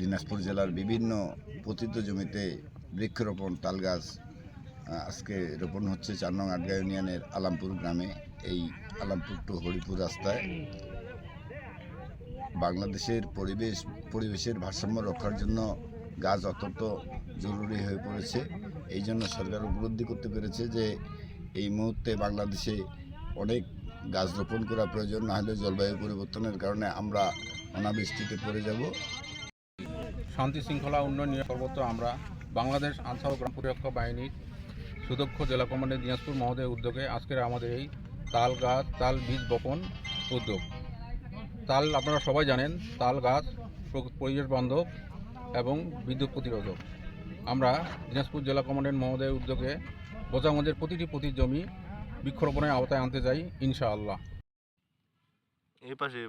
দিনাজপুর জেলার বিভিন্ন পতিত জমিতে বৃক্ষরোপণ তাল গাছ আজকে রোপণ হচ্ছে চার নং আটগা ইউনিয়নের আলামপুর গ্রামে। এই আলামপুর টু হরিপুর রাস্তায় বাংলাদেশের পরিবেশ, পরিবেশের ভারসাম্য রক্ষার জন্য গাছ অত্যন্ত জরুরি হয়ে পড়েছে। এই জন্য সরকার উপলব্ধি করতে পেরেছে যে এই মুহূর্তে বাংলাদেশে অনেক গাছ রোপণ করা প্রয়োজন না হলে জলবায়ু পরিবর্তনের কারণে আমরা অনাবৃষ্টিতে পড়ে যাব। শান্তি শৃঙ্খলা উন্নয়ন নিয়ে সর্বত্র আমরা বাংলাদেশ আনসার ও গ্রাম প্রতিরক্ষা বাহিনীর সুদক্ষ জেলা কমান্ডার দিনাজপুর মহোদয়ের উদ্যোগে আজকের আমাদের এই তাল গাছ, তাল বীজ বপন উদ্যোগ। তাল আপনারা সবাই জানেন, তাল গাছ প্র- পরিবেশ বান্ধব এবং বিদ্যুৎ প্রতিরোধক। আমরা দিনাজপুর জেলা কমান্ডেন্ট মহোদয়ের উদ্যোগে বোচাগঞ্জের প্রতিটি প্রতি জমি বৃক্ষরোপণের আওতায় আনতে চাই, ইনশাআল্লাহ। এই পাশে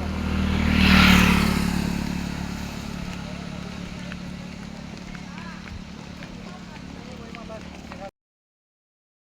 হাত Thank